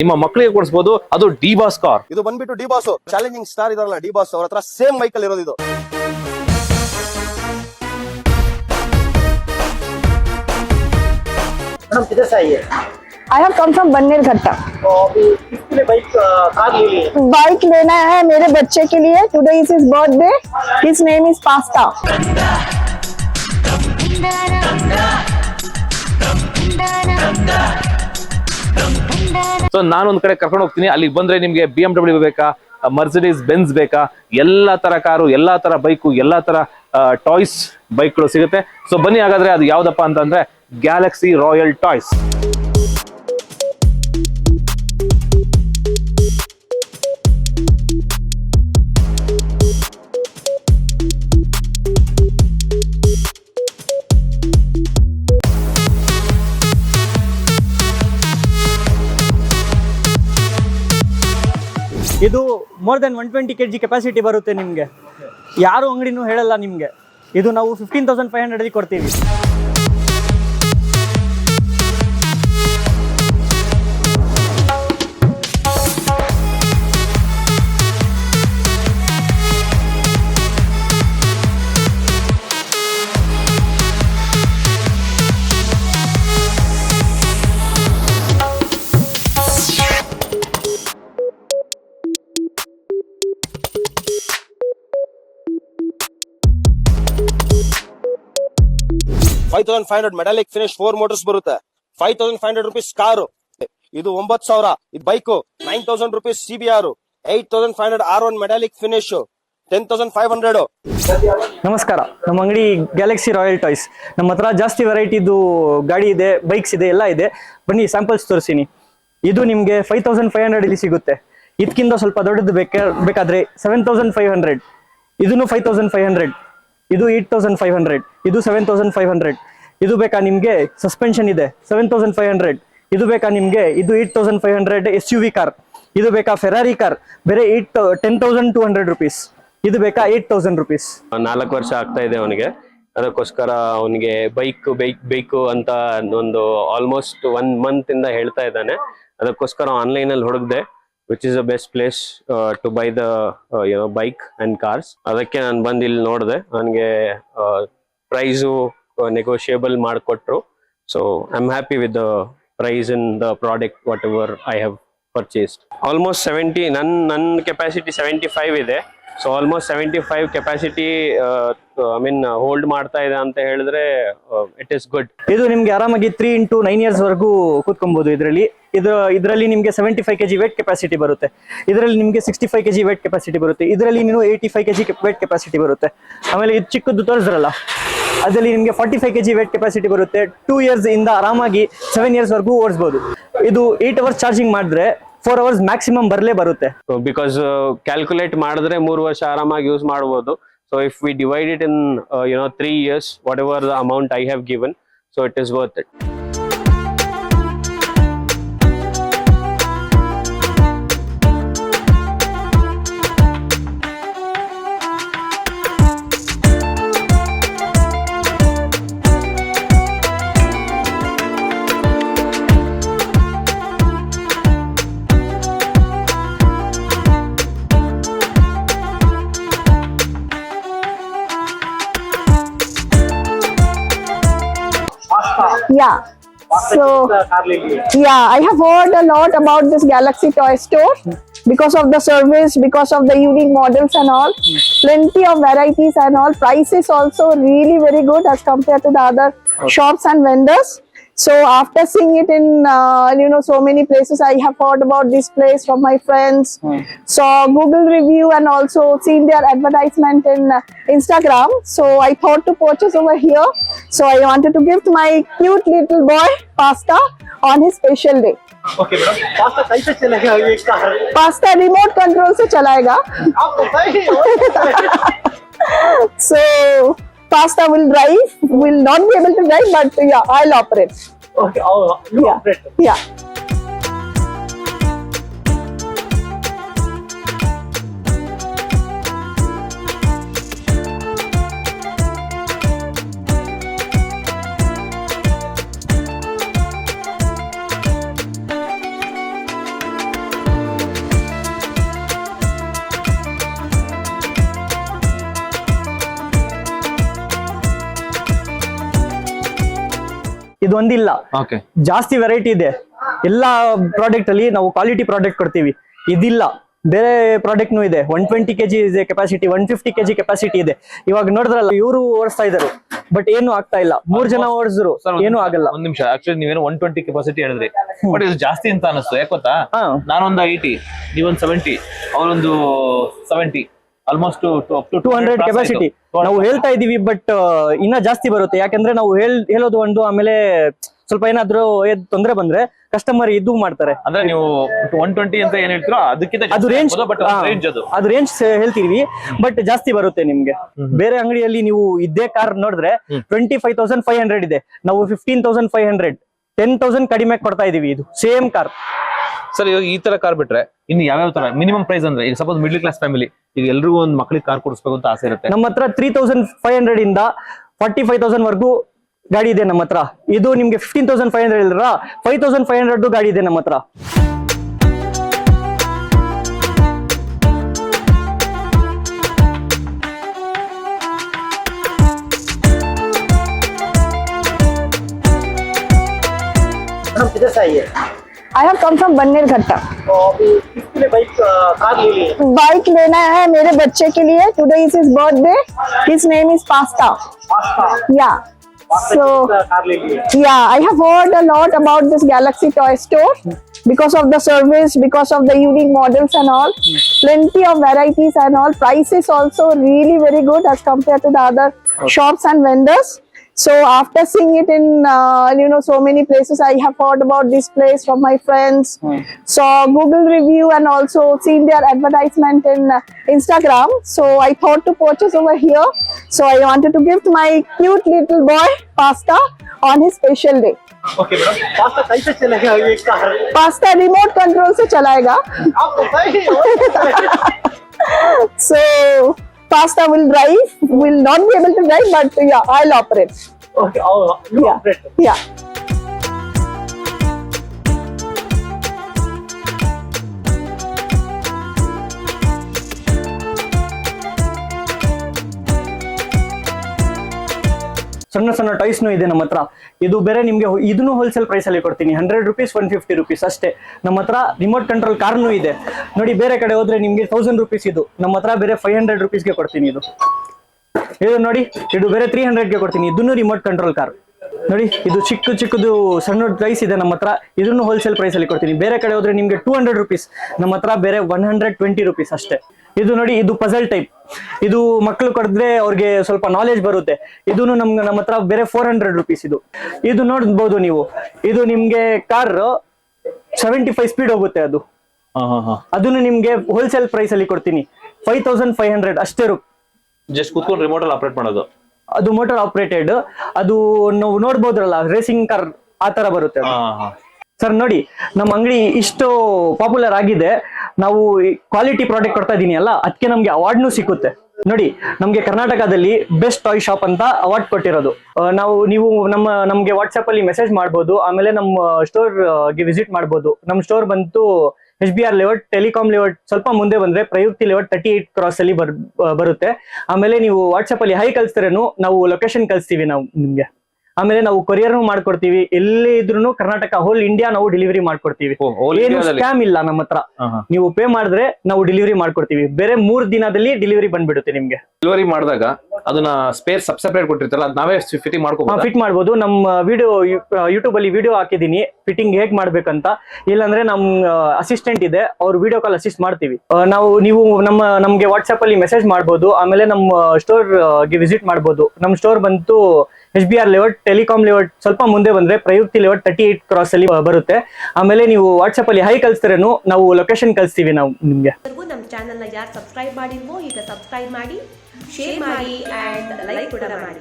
ನಿಮ್ಮ ಮಕ್ಕಳಿಗೆ ಕೊಡಿಸಬಹುದು ಅದು ಡಿ ಬಾಸ್ ಕಾರ್ ಇದು ಬಂದ್ಬಿಟ್ಟು ಡಿ ಬಾಸ್ ಚಾಲೆಂಜಿಂಗ್ ಸ್ಟಾರ್ ಇದಾರಲ್ಲ ಡಿ ಬಾಸ್ ಅವ್ರ ಹತ್ರ ಸೇಮ್ ಬೈಕ್ ಅಲ್ಲಿ ಇರೋದು ಇದು मैडम किधर से आई है आई हैव कम फ्रॉम बन्नेर घट्टा तो अभी किसके लिए बाइक कार ले ली है बाइक लेना है मेरे बच्चे के लिए today is his birthday his name is Pasta So ನಾನು ಒಂದ್ ಕಡೆ ಕರ್ಕೊಂಡು ಹೋಗ್ತೀನಿ. ಅಲ್ಲಿಗೆ ಬಂದ್ರೆ ನಿಮ್ಗೆ ಬಿ ಎಂ ಡಬ್ಲ್ಯೂ ಬೇಕಾ ಮರ್ಸಿಡೀಸ್ ಬೆನ್ಸ್ ಬೇಕಾ, ಎಲ್ಲಾ ತರ ಕಾರು, ಎಲ್ಲಾ ತರ ಬೈಕು, ಎಲ್ಲಾ ತರ ಟಾಯ್ಸ್ ಬೈಕ್ಗಳು ಸಿಗುತ್ತೆ. ಸೊ ಬನ್ನಿ ಹಾಗಾದ್ರೆ ಅದು ಯಾವ್ದಪ್ಪ ಅಂತಂದ್ರೆ ಗ್ಯಾಲಕ್ಸಿ ರಾಯಲ್ ಟಾಯ್ಸ್ ಇದು more than one twenty K G capacity ಬರುತ್ತೆ ನಿಮಗೆ. ಯಾರು ಅಂಗಡಿನೂ ಹೇಳಲ್ಲ ನಿಮಗೆ. ಇದು ನಾವು ಫಿಫ್ಟೀನ್ ತೌಸಂಡ್ ಫೈವ್ ಹಂಡ್ರೆಡ್ಗೆ ಕೊಡ್ತೀವಿ. Five thousand five hundred metallic finish four motors ಬರುತ್ತೆ. Five thousand five hundred rupees car ಇದು ಒಂಬತ್ತು ಸಾವಿರ. Bike nine thousand rupees C B R eight thousand five hundred R one metallic finish ten thousand five hundred ನಮಸ್ಕಾರ. ನಮ್ಮ ಅಂಗಡಿ Galaxy royal toys ನಮ್ಮ ಹತ್ರ ಜಾಸ್ತಿ ವೆರೈಟಿದು ಗಾಡಿ ಇದೆ ಬೈಕ್ಸ್ ಇದೆ, ಎಲ್ಲ ಇದೆ. ಬನ್ನಿ ಸ್ಯಾಂಪಲ್ಸ್ ತೋರಿಸ್ತೀನಿ. ಇದು ನಿಮಗೆ ಫೈವ್ ತೌಸಂಡ್ ಫೈವ್ ಹಂಡ್ರೆಡ್ ಇಲ್ಲಿ ಸಿಗುತ್ತೆ. ಇದಕ್ಕಿಂತ ಸ್ವಲ್ಪ ದೊಡ್ಡದು ಬೇಕಾ ಬೇಕಾದ್ರೆ ಸೆವೆನ್ ತೌಸಂಡ್ ಫೈವ್ ಹಂಡ್ರೆಡ್ ಇದನ್ನು ಫೈವ್ ತೌಸಂಡ್ ಫೈವ್ ಹಂಡ್ರೆಡ್ ಇದು ಏಟ್ ತೌಸಂಡ್ ಫೈವ್ ಹಂಡ್ರೆಡ್ ಇದು ಸೆವೆನ್ ತೌಸಂಡ್ ಫೈವ್ ಹಂಡ್ರೆಡ್ ಇದು ಬೇಕಾ ನಿಮಗೆ ಸಸ್ಪೆನ್ಷನ್ ಇದೆ ಸೆವೆನ್ ತೌಸಂಡ್ ಫೈವ್ ಹಂಡ್ರೆಡ್ ಇದು ಬೇಕಾ ನಿಮಗೆ ಇದು eight thousand five hundred S U V car ಇದು ಬೇಕಾ ಫೆರಾರಿ ಕಾರ್ ಬೇರೆ eight ten thousand two hundred rupees ಇದು ಬೇಕಾ ಏಟ್ ತೌಸಂಡ್ ರುಪೀಸ್ ನಾಲ್ಕು ವರ್ಷ ಆಗ್ತಾ ಇದೆ ಅವನಿಗೆ. ಅದಕ್ಕೋಸ್ಕರ ಅವನಿಗೆ ಬೈಕ್ ಬೈಕ್ ಬೇಕು ಅಂತ ಒಂದು ಆಲ್ಮೋಸ್ಟ್ ಒನ್ ಮಂತ್ ಇಂದ ಹೇಳ್ತಾ ಇದ್ದಾನೆ. ಅದಕ್ಕೋಸ್ಕರ ಆನ್ಲೈನ್ ಅಲ್ಲಿ ಹುಡುಕ್ದೆ. Which is the best place to buy the you know bike and cars ಅದಕ್ಕೆ ನಾನು ಬಂದು ಇಲ್ಲಿ ನೋಡಿದೆ. ನನಗೆ ಪ್ರೈಸು ನೆಗೋಷಿಯೇಬಲ್ ಮಾಡಿಕೊಟ್ರು so I am happy with the price in the product whatever I have purchased almost seventy ನನ್ನ ನನ್ನ capacity seventy five ಇದೆ. So almost seventy five capacity I mean hold ಮಾಡ್ತಾ ಇದೆ ಅಂತ ಹೇಳಿದ್ರೆ ಇಟ್ ಇಸ್ ಗುಡ್ ಇದು ನಿಮ್ಗೆ ಆರಾಮಾಗಿ ತ್ರೀ ಇಂಟು ನೈನ್ ಇಯರ್ಸ್ ವರೆಗೂ ಕೂತ್ಕೊಬಹುದು ಇದರಲ್ಲಿ. ಇದು ಇದರಲ್ಲಿ ನಿಮಗೆ seventy five KG weight capacity ಬರುತ್ತೆ. ಇದರಲ್ಲಿ ನಿಮಗೆ sixty five KG weight capacity ಬರುತ್ತೆ. ಇದರಲ್ಲಿ ನೀವು eighty five KG weight capacity ಬರುತ್ತೆ. ಆಮೇಲೆ ಇದು ಚಿಕ್ಕದ್ದು ತೋರಿಸ್ರಲ್ಲ ಅದರಲ್ಲಿ ನಿಮಗೆ forty five KG weight capacity ಬರುತ್ತೆ. ಟೂ ಇಯರ್ಸ್ ಇಂದ ಆರಾಮಾಗಿ ಸೆವೆನ್ ಇಯರ್ಸ್ ವರೆಗೂ ಓಡಿಸ್ಬೋದು. ಇದು ಏಟ್ ಅವರ್ಸ್ ಚಾರ್ಜಿಂಗ್ ಮಾಡಿದ್ರೆ ಫೋರ್ ಅವರ್ಸ್ ಮ್ಯಾಕ್ಸಿಮಮ್ ಬರಲೇ ಬರುತ್ತೆ. ಬಿಕಾಸ್ ಕ್ಯಾಲ್ಕುಲೇಟ್ ಮಾಡಿದ್ರೆ ಮೂರು ವರ್ಷ ಆರಾಮಾಗಿ ಯೂಸ್ ಮಾಡ್ಬೋದು. So if we divide it in you know three years whatever the amount I have given so it is worth it Yeah. So yeah, I have heard a lot about this Galaxy Toy Store because of the service, because of the unique models and all. Plenty of varieties and all. Price is also really very good as compared to the other shops and vendors. So after seeing it in uh, you know so many places, I have heard about this place from my friends. Saw Google review and also seen their advertisement in uh, Instagram. So I thought to purchase over here. So I wanted to gift my cute little boy pasta on his special day. Okay madam Pasta कैसे चलेगा ये car pasta remote control से चलाएगा आपको सही Pasta will drive, will not be able to drive, but yeah, I'll operate. Okay, I'll, you yeah. operate. Yeah. ಇದು ಒಂದಿಲ್ಲ okay. ಜಾಸ್ತಿ ವೆರೈಟಿ ಇದೆ. ಎಲ್ಲಾ ಪ್ರಾಡಕ್ಟ್ ಅಲ್ಲಿ ನಾವು ಕ್ವಾಲಿಟಿ ಪ್ರಾಡಕ್ಟ್ ಕೊಡ್ತೀವಿ. ಇದಿಲ್ಲ. ಬೇರೆ ಪ್ರಾಡಕ್ಟ್ ನು ಇದೆ. ಒನ್ ಟ್ವೆಂಟಿ ಕೆಜಿ ಇದೆ capacity one fifty KG capacity ಇದೆ. ಇವಾಗ ನೋಡಿದ್ರಲ್ಲ ಇವರು ಓಡಿಸ್ತಾ ಇದ್ದಾರೆ. ಬಟ್ ಏನು ಆಗ್ತಾ ಇಲ್ಲ. ಮೂರ್ ಜನ ಓಡಿಸಿದ್ರು. ಏನು ಆಗಲ್ಲ. ಒಂದ್ ನಿಮಿಷ. ಆಕ್ಚುಲಿ ನೀವೇನು ಒನ್ ಟ್ವೆಂಟಿ ಕೆಪಾಸಿಟಿ ಹೇಳಿದ್ರಿ. ಬಟ್ ಇದು ಜಾಸ್ತಿ ಅಂತ ಅನಿಸ್ತು. ಯಾಕೆ ಗೊತ್ತಾ? ಹಾ. ನಾನೊಂದು ಐಟಿ ನೀವೊಂದು ಸೆವೆಂಟಿ ಅವರೊಂದು seventy almost two hundred capacity ನಾವು ಹೇಳ್ತಾ ಇದೀವಿ ಬಟ್ ಇನ್ನ ಜಾಸ್ತಿ ಬರುತ್ತೆ. ಯಾಕಂದ್ರೆ ನಾವು ಹೇಳ್ ಹೇಳೋದು ಒಂದು ಆಮೇಲೆ ಸ್ವಲ್ಪ ಏನಾದ್ರೂ ತೊಂದರೆ ಬಂದ್ರೆ ಕಸ್ಟಮರ್ ಇದು ಮಾಡ್ತಾರೆ. ಅಂದ್ರೆ ನೀವು ಒನ್ ಟ್ವೆಂಟಿ ಅಂತ ಏನ್ ಹೇಳ್ತೀರೋ ಅದಕ್ಕಿಂತ ಅದು ರೇಂಜ್ ಅದು ರೇಂಜ್ ಹೇಳ್ತೀವಿ ಬಟ್ ಜಾಸ್ತಿ ಬರುತ್ತೆ ನಿಮ್ಗೆ. ಬೇರೆ ಅಂಗಡಿಯಲ್ಲಿ ನೀವು ಇದೇ ಕಾರ್ ನೋಡಿದ್ರೆ twenty five thousand five hundred ಇದೆ. ನಾವು fifteen thousand five hundred ten thousand ಕಡಿಮೆ ಕೊಡ್ತಾ ಇದೀವಿ ಇದು ಸೇಮ್ ಕಾರ್ ಸರ್ ಇವಾಗ ಈ ತರ ಕಾರ್ ಬಿಟ್ರೆ ಇನ್ನು ಯಾವ್ಯಾವ ತರ? ಮಿನಿಮಮ್ ಪ್ರೈಸ್ ಅಂದ್ರೆ ಈಗ ಸಪೋಸ್ ಮಿಡ್ಲ್ ಕ್ಲಾಸ್ ಫ್ಯಾಮಿಲಿ ಈಗ ಎಲ್ರಿಗೂ ಒಂದು ಮಕ್ಳಿಗೆ ಕಾರ್ ಕೊಡಿಸ್ಬೇಕು ಅಂತ ಆಸೆ ಇರುತ್ತೆ. ನಮ್ಮ ಹತ್ರ ತ್ರೀ ತೌಸಂಡ್ ಫೈವ್ ಹಂಡ್ರೆಡ್ ಇಂದ ಫಾರ್ಟಿ ಫೈವ್ ತೌಸಂಡ್ ವರ್ಗೂ ಗಾಡಿ ಇದೆ ನಮ್ಮ ಹತ್ರ. ಇದು ನಿಮ್ಗೆ ಫಿಫ್ಟೀನ್ ತೌಸಂಡ್ ಫೈವ್ ಹಂಡ್ರೆಡ್ ಇಲ್ರ ಫೈವ್ ತೌಸಂಡ್ ಫೈವ್ ಹಂಡ್ರೆಡ್ ಗಾಡಿ ಇದೆ ನಮ್ಮ ಹತ್ರ. I have come from Banner Ghatta. Bike लेना है मेरे बच्चे के लिए today is his birthday his name is Pasta या so yeah i have heard a lot about this galaxy toy store because of the service because of the unique models and all plenty of varieties and all prices also really very good as compared to the other shops and vendors so after seeing it in uh, you know so many places i have heard about this place from my friends saw google review and also seen their advertisement in uh, instagram so i thought to purchase over here so i wanted to gift my cute little boy pasta on his special day Pasta remote control से चलाएगा so pasta will drive will not be able to drive but yeah i'll operate Okay, I'll yeah. yeah ಸಣ್ಣ ಸಣ್ಣ toys ಇದೆ ನಮ್ಮ ಹತ್ರ. ಇದು ಬೇರೆ ನಿಮಗೆ ಇದನ್ನು ಹೋಲ್ಸೇಲ್ ಪ್ರೈಸ್ ಅಲ್ಲಿ ಕೊಡ್ತೀನಿ. Hundred rupees one fifty rupees ಅಷ್ಟೇ. ನಮ್ಮ ಹತ್ರ ರಿಮೋಟ್ ಕಂಟ್ರೋಲ್ ಕಾರ್ನು ಇದೆ. ನೋಡಿ, ಬೇರೆ ಕಡೆ ಹೋದ್ರೆ ನಿಮಗೆ ತೌಸಂಡ್ ರುಪೀಸ್ ಇದು. ನಮ್ಮ ಹತ್ರ ಬೇರೆ ಫೈವ್ ಹಂಡ್ರೆಡ್ ರುಪೀಸ್ಗೆ ಕೊಡ್ತೀನಿ ಇದು. ಇದು ನೋಡಿ, ಇದು ಬೇರೆ ತ್ರೀ ಹಂಡ್ರೆಡ್ಗೆ ಕೊಡ್ತೀನಿ. ಇದನ್ನು ರಿಮೋಟ್ ಕಂಟ್ರೋಲ್ ಕಾರ್ ನೋಡಿ, ಇದು ಚಿಕ್ಕ ಚಿಕ್ಕದು ಸಣ್ಣ ಪ್ರೈಸ್ ಇದೆ ನಮ್ಮ ಹತ್ರ. ಇದನ್ನು ಹೋಲ್ಸೇಲ್ ಪ್ರೈಸ್ ಅಲ್ಲಿ ಕೊಡ್ತೀನಿ. ಬೇರೆ ಕಡೆ ಹೋದ್ರೆ ನಿಮಗೆ ಟೂ ಹಂಡ್ರೆಡ್ ರುಪೀಸ್ ನಮ್ಮ ಹತ್ರ ಬೇರೆ ಒನ್ ಹಂಡ್ರೆಡ್ ಟ್ವೆಂಟಿ ರುಪೀಸ್ ಅಷ್ಟೇ. ಇದು ನೋಡಿ ಇದು ಪಜಲ್ ಟೈಪ್ ಇದು ಮಕ್ಕಳು ಕೊಡಿದ್ರೆ ಅವ್ರಿಗೆ ಸ್ವಲ್ಪ ನಾಲೆಜ್ ಬರುತ್ತೆ. ಇದು ನಮ್ಗೆ ನಮ್ಮ ಹತ್ರ ಬೇರೆ ಫೋರ್ ಹಂಡ್ರೆಡ್ ರುಪೀಸ್ ಇದು. ಇದು ನೋಡ್ಬೋದು ನೀವು. ಇದು ನಿಮ್ಗೆ ಕಾರ್ ಸೆವೆಂಟಿ ಫೈವ್ ಸ್ಪೀಡ್ ಹೋಗುತ್ತೆ ಅದು. ಅದನ್ನು ನಿಮ್ಗೆ ಹೋಲ್ಸೇಲ್ ಪ್ರೈಸ್ ಅಲ್ಲಿ ಕೊಡ್ತೀನಿ. ಫೈವ್ ತೌಸಂಡ್ ಫೈವ್ ಹಂಡ್ರೆಡ್ ಅಷ್ಟೇ ರು. ಜಸ್ಟ್ ಕೂತ್ಕೊಂಡು ರಿಮೋಟ್ ಅಲ್ಲಿ ಆಪರೇಟ್ ಮಾಡೋದು. ಅದು ಮೋಟರ್ ಆಪರೇಟೆಡ್ ಅದು ನಾವು ನೋಡ್ಬೋದ್ರಲ್ಲ ರೇಸಿಂಗ್ ಕಾರ್ ಆ ತರ ಬರುತ್ತೆ ಸರ್ ನೋಡಿ ನಮ್ಮ ಅಂಗಡಿ ಇಷ್ಟು ಪಾಪ್ಯುಲರ್ ಆಗಿದೆ. ನಾವು ಕ್ವಾಲಿಟಿ ಪ್ರಾಡಕ್ಟ್ ಕೊಡ್ತಾ ಇದೀನಿ ಅಲ್ಲ ಅದಕ್ಕೆ ನಮ್ಗೆ ಅವಾರ್ಡ್ನು ಸಿಕ್ಕುತ್ತೆ. ನೋಡಿ, ನಮ್ಗೆ ಕರ್ನಾಟಕದಲ್ಲಿ ಬೆಸ್ಟ್ ಟಾಯ್ ಶಾಪ್ ಅಂತ ಅವಾರ್ಡ್ ಕೊಟ್ಟಿರೋದು. ನಾವು, ನೀವು ನಮ್ಮ, ನಮ್ಗೆ ವಾಟ್ಸ್ಆಪ್ ಅಲ್ಲಿ ಮೆಸೇಜ್ ಮಾಡ್ಬೋದು, ಆಮೇಲೆ ನಮ್ಮ ಸ್ಟೋರ್ಗೆ ವಿಸಿಟ್ ಮಾಡ್ಬೋದು. ನಮ್ಮ ಸ್ಟೋರ್ ಬಂತು H B R layout telecom layout ಸ್ವಲ್ಪ ಮುಂದೆ ಬಂದ್ರೆ Prayukti layout thirty eight cross ಅಲ್ಲಿ ಬರ್ ಬರುತ್ತೆ. ಆಮೇಲೆ ನೀವು ವಾಟ್ಸ್ಆಪ್ ಅಲ್ಲಿ ಹೈ ಕಳಿಸ್ತಾರೇನು, ನಾವು ಲೊಕೇಶನ್ ಕಳಿಸ್ತೀವಿ ನಾವು ನಿಮ್ಗೆ. ಆಮೇಲೆ ನಾವು ಕೊರಿಯರ್ ಮಾಡ್ಕೊಡ್ತೀವಿ. ಎಲ್ಲಿ ಇದ್ರು ಕರ್ನಾಟಕ ಹೋಲ್ ಇಂಡಿಯಾ ನಾವು ಡೆಲಿವರಿ ಮಾಡ್ಕೊಡ್ತೀವಿ. ಏನು ಸ್ಕ್ಯಾಮ್ ಇಲ್ಲ ನಮ್ಮ ಹತ್ರ. ಹಾ, ಹಾ. ನೀವು ಪೇ ಮಾಡಿದ್ರೆ ನಾವು ಡೆಲಿವರಿ ಮಾಡ್ಕೊಡ್ತೀವಿ. ಬೇರೆ ಮೂರ್ ದಿನದಲ್ಲಿ ಡೆಲಿವರಿ ಬಂದ್ಬಿಡುತ್ತೆ ನಿಮ್ಗೆ. ಡೆಲಿವರಿ ಮಾಡಿದಾಗ ಅದನ್ನ ಸ್ಪೇರ್ ಸಬ್ ಸೆಪರೇಟ್ ಕೊಟ್ಟಿರ್ತಾರಲ್ಲ ನಾವೇ ಫಿಟ್ಟಿಂಗ್ ಮಾಡ್ಕೊಬಹುದು ಫಿಟ್ ಮಾಡ್ಬೋದು. ನಮ್ಮ ವಿಡಿಯೋ ಯೂಟ್ಯೂಬ್ ಅಲ್ಲಿ ವಿಡಿಯೋ ಹಾಕಿದೀನಿ ಫಿಟ್ಟಿಂಗ್ ಹೇಗ್ ಮಾಡ್ಬೇಕಂತ. ಇಲ್ಲಾಂದ್ರೆ ನಮ್ ಅಸಿಸ್ಟೆಂಟ್ ಇದೆ. ಅವ್ರು ವಿಡಿಯೋ ಕಾಲ್ ಅಸಿಸ್ಟ್ ಮಾಡ್ತೀವಿ. ನಾವು ನೀವು ನಮ್ಮ ನಮ್ಗೆ ವಾಟ್ಸ್ಆಪ್ ಅಲ್ಲಿ ಮೆಸೇಜ್ ಮಾಡ್ಬೋದು. ಆಮೇಲೆ ನಮ್ಮ ಸ್ಟೋರ್ಗೆ ವಿಸಿಟ್ ಮಾಡ್ಬೋದು. ನಮ್ ಸ್ಟೋರ್ ಬಂತು H B R layout telecom layout ಸ್ವಲ್ಪ ಮುಂದೆ ಬಂದ್ರೆ Prayukti layout thirty eight cross ಅಲ್ಲಿ ಬರುತ್ತೆ. ಆಮೇಲೆ ನೀವು ವಾಟ್ಸ್ಆಪ್ ಅಲ್ಲಿ ಹೈ ಕಳಿಸ್ತಾರೇನು, ನಾವು ಲೊಕೇಶನ್ ಕಳಿಸ್ತೀವಿ ನಾವು ನಿಮ್ಗೆ. ನಮ್ಮ ಚಾನಲ್ನ ಯಾರು ಸಬ್ಸ್ಕ್ರೈಬ್ ಮಾಡಿಲ್ವೋ, ಈಗ ಸಬ್ಸ್ಕ್ರೈಬ್ ಮಾಡಿ ಶೇರ್ ಮಾಡಿ ಲೈಕ್ ಕೂಡ ಮಾಡಿ.